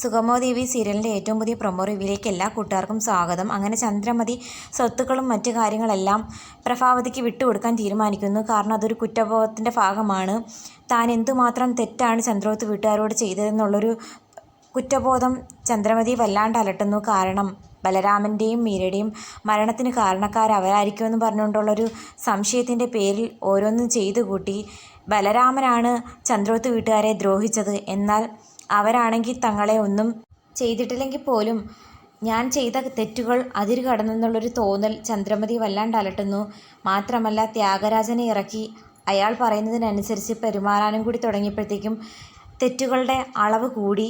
സുഗമോ ദേവി സീരിയലിന്റെ ഏറ്റവും പുതിയ പ്രൊമോ റിവ്യൂലേക്ക് എല്ലാ കൂട്ടുകാർക്കും സ്വാഗതം. അങ്ങനെ ചന്ദ്രമതി സ്വത്തുക്കളും മറ്റു കാര്യങ്ങളെല്ലാം പ്രഭാവതിക്ക് വിട്ടുകൊടുക്കാൻ തീരുമാനിക്കുന്നു. കാരണം അതൊരു കുറ്റബോധത്തിന്റെ ഭാഗമാണ്. താൻ എന്തുമാത്രം തെറ്റാണ് ചന്ദ്രവത്ത് വീട്ടുകാരോട് ചെയ്തതെന്നുള്ളൊരു കുറ്റബോധം ചന്ദ്രമതി വല്ലാണ്ട് അലട്ടുന്നു. കാരണം ബലരാമന്റെയും മീരയുടെയും മരണത്തിന് കാരണക്കാരവരായിരിക്കുമെന്ന് പറഞ്ഞുകൊണ്ടുള്ളൊരു സംശയത്തിന്റെ പേരിൽ ഓരോന്നും ചെയ്തു കൂട്ടി ബലരാമനാണ് ചന്ദ്രവത്ത് വീട്ടുകാരെ ദ്രോഹിച്ചത്. എന്നാൽ അവരാണെങ്കിൽ തങ്ങളെ ഒന്നും ചെയ്തിട്ടില്ലെങ്കിൽ പോലും ഞാൻ ചെയ്ത തെറ്റുകൾ അതിര് കടന്നെന്നുള്ളൊരു തോന്നൽ ചന്ദ്രമതി വല്ലാണ്ട് അലട്ടുന്നു. മാത്രമല്ല ത്യാഗരാജനെ ഇറക്കി അയാൾ പറയുന്നതിനനുസരിച്ച് പെരുമാറാനും കൂടി തുടങ്ങിയപ്പോഴത്തേക്കും തെറ്റുകളുടെ അളവ് കൂടി.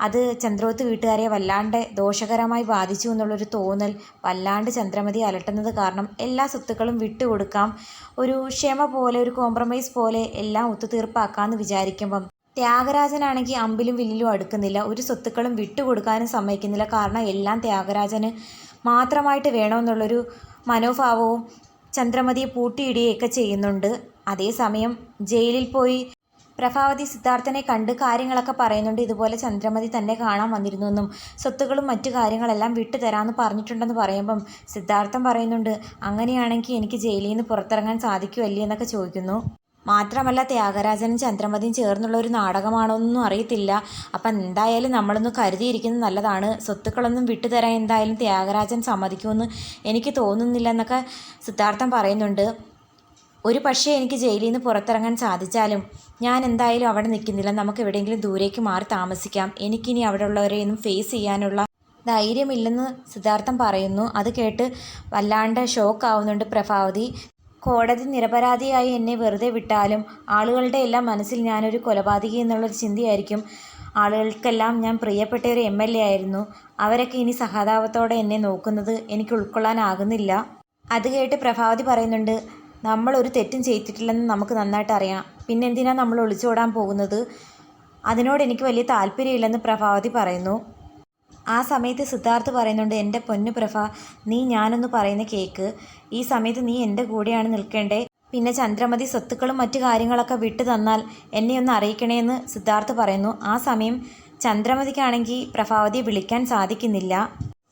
അത് ചന്ദ്രോത്ത് വീട്ടുകാരെ വല്ലാണ്ട് ദോഷകരമായി ബാധിച്ചു എന്നുള്ളൊരു തോന്നൽ വല്ലാണ്ട് ചന്ദ്രമതി അലട്ടുന്നത് കാരണം എല്ലാ സ്വത്തുക്കളും വിട്ടുകൊടുക്കാം ഒരു ക്ഷമ പോലെ ഒരു കോംപ്രമൈസ് പോലെ എല്ലാം ഒത്തുതീർപ്പാക്കാമെന്ന് വിചാരിക്കുമ്പം ത്യാഗരാജനാണെങ്കിൽ അമ്പിലും വില്ലിലും അടുക്കുന്നില്ല. ഒരു സ്വത്തുക്കളും വിട്ടുകൊടുക്കാനും സമ്മതിക്കുന്നില്ല. കാരണം എല്ലാം ത്യാഗരാജന് മാത്രമായിട്ട് വേണമെന്നുള്ളൊരു മനോഭാവവും ചന്ദ്രമതിയെ പൂട്ടിയിടുകയൊക്കെ ചെയ്യുന്നുണ്ട്. അതേസമയം ജയിലിൽ പോയി പ്രഭാവതി സിദ്ധാർത്ഥനെ കണ്ട് കാര്യങ്ങളൊക്കെ പറയുന്നുണ്ട്. ഇതുപോലെ ചന്ദ്രമതി തന്നെ കാണാൻ വന്നിരുന്നു എന്നും സ്വത്തുക്കളും മറ്റു കാര്യങ്ങളെല്ലാം വിട്ടു തരാമെന്ന് പറഞ്ഞിട്ടുണ്ടെന്ന് പറയുമ്പം സിദ്ധാർത്ഥൻ പറയുന്നുണ്ട് അങ്ങനെയാണെങ്കിൽ എനിക്ക് ജയിലിൽ നിന്ന് പുറത്തിറങ്ങാൻ സാധിക്കുമല്ലേ? എന്നൊക്കെ ചോദിക്കുന്നു. മാത്രമല്ല ത്യാഗരാജനും ചന്ദ്രമതിയും ചേർന്നുള്ള ഒരു നാടകമാണോ എന്നൊന്നും അറിയത്തില്ല. അപ്പം എന്തായാലും നമ്മളൊന്ന് കരുതിയിരിക്കുന്നത് നല്ലതാണ്. സ്വത്തുക്കളൊന്നും വിട്ടുതരാൻ എന്തായാലും ത്യാഗരാജൻ സമ്മതിക്കുമെന്ന് എനിക്ക് തോന്നുന്നില്ല എന്നൊക്കെ സിദ്ധാർത്ഥൻ പറയുന്നുണ്ട്. ഒരു പക്ഷേ എനിക്ക് ജയിലിൽ നിന്ന് പുറത്തിറങ്ങാൻ സാധിച്ചാലും ഞാൻ എന്തായാലും അവിടെ നിൽക്കുന്നില്ല. നമുക്ക് എവിടെയെങ്കിലും ദൂരേക്ക് മാറി താമസിക്കാം. എനിക്കിനി അവിടെ ഉള്ളവരെയൊന്നും ഫേസ് ചെയ്യാനുള്ള ധൈര്യമില്ലെന്ന് സിദ്ധാർത്ഥം പറയുന്നു. അത് കേട്ട് വല്ലാണ്ട് ഷോക്കാവുന്നുണ്ട് പ്രഭാവതി. കോടതി നിരപരാധിയായി എന്നെ വെറുതെ വിട്ടാലും ആളുകളുടെ എല്ലാം മനസ്സിൽ ഞാനൊരു കൊലപാതകി എന്നുള്ളൊരു ചിന്തയായിരിക്കും. ആളുകൾക്കെല്ലാം ഞാൻ പ്രിയപ്പെട്ട ഒരു എം എൽ എ ആയിരുന്നു. അവരൊക്കെ ഇനി സഹതാപത്തോടെ എന്നെ നോക്കുന്നത് എനിക്ക് ഉൾക്കൊള്ളാനാകുന്നില്ല. അത് കേട്ട് പ്രഭാവതി പറയുന്നുണ്ട് നമ്മൾ ഒരു തെറ്റും ചെയ്തിട്ടില്ലെന്ന് നമുക്ക് നന്നായിട്ട് അറിയാം. പിന്നെന്തിനാണ് നമ്മൾ ഒളിച്ചോടാൻ പോകുന്നത്? അതിനോട് എനിക്ക് വലിയ താല്പര്യമില്ലെന്ന് പ്രഭാവതി പറയുന്നു. ആ സമയത്ത് സിദ്ധാർത്ഥ് പറയുന്നുണ്ട് എന്റെ പൊന്നു പ്രഭ നീ ഞാനൊന്ന് പറയുന്ന കേക്ക്. ഈ സമയത്ത് നീ എന്റെ കൂടെയാണ് നിൽക്കേണ്ടേ. പിന്നെ ചന്ദ്രമതി സ്വത്തുക്കളും മറ്റു കാര്യങ്ങളൊക്കെ വിട്ടു തന്നാൽ എന്നെ ഒന്ന് അറിയിക്കണേന്ന് സിദ്ധാർത്ഥ് പറയുന്നു. ആ സമയം ചന്ദ്രമതിക്കാണെങ്കിൽ പ്രഭാവതിയെ വിളിക്കാൻ സാധിക്കുന്നില്ല.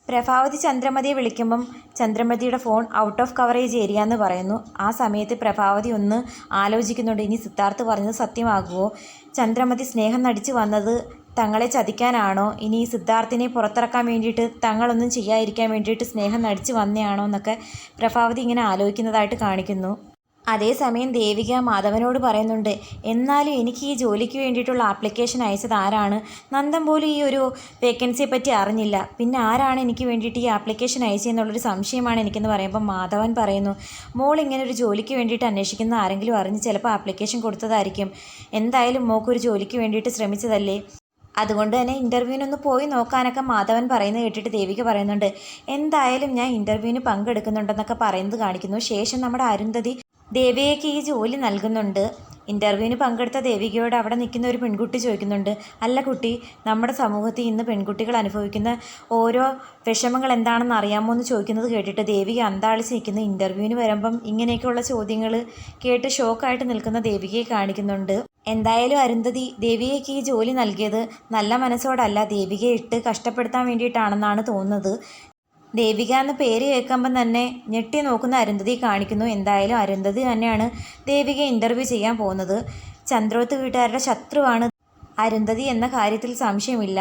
പ്രഭാവതി ചന്ദ്രമതിയെ വിളിക്കുമ്പം ചന്ദ്രമതിയുടെ phone out of coverage area എന്ന് പറയുന്നു. ആ സമയത്ത് പ്രഭാവതി ഒന്ന് ആലോചിക്കുന്നുണ്ട് ഇനി സിദ്ധാർത്ഥ് പറഞ്ഞത് സത്യമാകുമോ? ചന്ദ്രമതി സ്നേഹം നടിച്ചു വന്നത് തങ്ങളെ ചതിക്കാനാണോ? ഇനി സിദ്ധാർത്ഥിനെ പുറത്തിറക്കാൻ വേണ്ടിയിട്ട് തങ്ങളൊന്നും ചെയ്യാതിരിക്കാൻ വേണ്ടിയിട്ട് സ്നേഹം നടിച്ചു വന്നയാണോ എന്നൊക്കെ പ്രഭാവതി ഇങ്ങനെ ആലോചിക്കുന്നതായിട്ട് കാണിക്കുന്നു. അതേസമയം ദേവിക മാധവനോട് പറയുന്നുണ്ട് എന്നാലും എനിക്ക് ഈ ജോലിക്ക് വേണ്ടിയിട്ടുള്ള ആപ്ലിക്കേഷൻ അയച്ചത് ആരാണ്? നന്ദം പോലും ഈ ഒരു വേക്കൻസിയെ പറ്റി അറിഞ്ഞില്ല. പിന്നെ ആരാണ് എനിക്ക് വേണ്ടിയിട്ട് ഈ ആപ്ലിക്കേഷൻ അയച്ചതെന്നുള്ളൊരു സംശയമാണ് എനിക്കെന്ന് പറയുമ്പോൾ മാധവൻ പറയുന്നു മോൾ ഇങ്ങനെ ഒരു ജോലിക്ക് വേണ്ടിയിട്ട് അന്വേഷിക്കുന്ന ആരെങ്കിലും അറിഞ്ഞ് ചിലപ്പോൾ ആപ്ലിക്കേഷൻ കൊടുത്തതായിരിക്കും. എന്തായാലും മോക്കൊരു ജോലിക്ക് വേണ്ടിയിട്ട് ശ്രമിച്ചതല്ലേ? അതുകൊണ്ട് തന്നെ ഇന്റർവ്യൂവിനൊന്ന് പോയി നോക്കാനൊക്കെ മാധവൻ പറയുന്നത് കേട്ടിട്ട് ദേവിക പറയുന്നുണ്ട് എന്തായാലും ഞാൻ ഇന്റർവ്യൂവിന് പങ്കെടുക്കുന്നുണ്ടെന്നൊക്കെ പറയുന്നത് കാണിക്കുന്നു. ശേഷം നമ്മുടെ അരുന്ധതി ദേവികയ്ക്ക് ഈ ജോലി നൽകുന്നുണ്ട്. ഇന്റർവ്യൂവിന് പങ്കെടുത്ത ദേവികയോട് അവിടെ നിൽക്കുന്ന ഒരു പെൺകുട്ടി ചോദിക്കുന്നുണ്ട് അല്ല കുട്ടി നമ്മുടെ സമൂഹത്തിൽ ഇന്ന് പെൺകുട്ടികൾ അനുഭവിക്കുന്ന ഓരോ വിഷമങ്ങൾ എന്താണെന്ന് അറിയാമോ എന്ന് ചോദിക്കുന്നത് കേട്ടിട്ട് ദേവിക അന്താളിച്ച് നിൽക്കുന്ന ഇന്റർവ്യൂവിന് വരുമ്പം ഇങ്ങനെയൊക്കെയുള്ള ചോദ്യങ്ങൾ കേട്ട് ഷോക്കായിട്ട് നിൽക്കുന്ന ദേവികയെ കാണിക്കുന്നുണ്ട്. എന്തായാലും അരുന്ധതി ദേവികയ്ക്ക് ഈ ജോലി നൽകിയത് നല്ല മനസ്സോടല്ല. ദേവികയെ ഇട്ട് കഷ്ടപ്പെടുത്താൻ വേണ്ടിയിട്ടാണെന്നാണ് തോന്നുന്നത്. ദേവിക എന്ന പേര് കേൾക്കുമ്പം തന്നെ ഞെട്ടി നോക്കുന്ന അരുന്ധതി കാണിക്കുന്നു. എന്തായാലും അരുന്ധതി തന്നെയാണ് ദേവിക ഇന്റർവ്യൂ ചെയ്യാൻ പോകുന്നത്. ചന്ദ്രോത്ത് വീട്ടുകാരുടെ ശത്രുവാണ് അരുന്ധതി എന്ന കാര്യത്തിൽ സംശയമില്ല.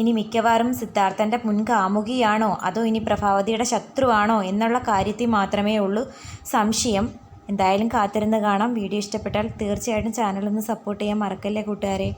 ഇനി മിക്കവാറും സിദ്ധാർത്ഥന്റെ മുൻകാമുകിയാണോ അതോ ഇനി പ്രഭാവതിയുടെ ശത്രുവാണോ? എന്നുള്ള കാര്യത്തിൽ മാത്രമേ ഉള്ളൂ സംശയം. എന്തായാലും കാത്തിരുന്ന് കാണാം. വീഡിയോ ഇഷ്ടപ്പെട്ടാൽ തീർച്ചയായിട്ടും ചാനലൊന്ന് സപ്പോർട്ട് ചെയ്യാൻ മറക്കല്ലേ കൂട്ടുകാരെ.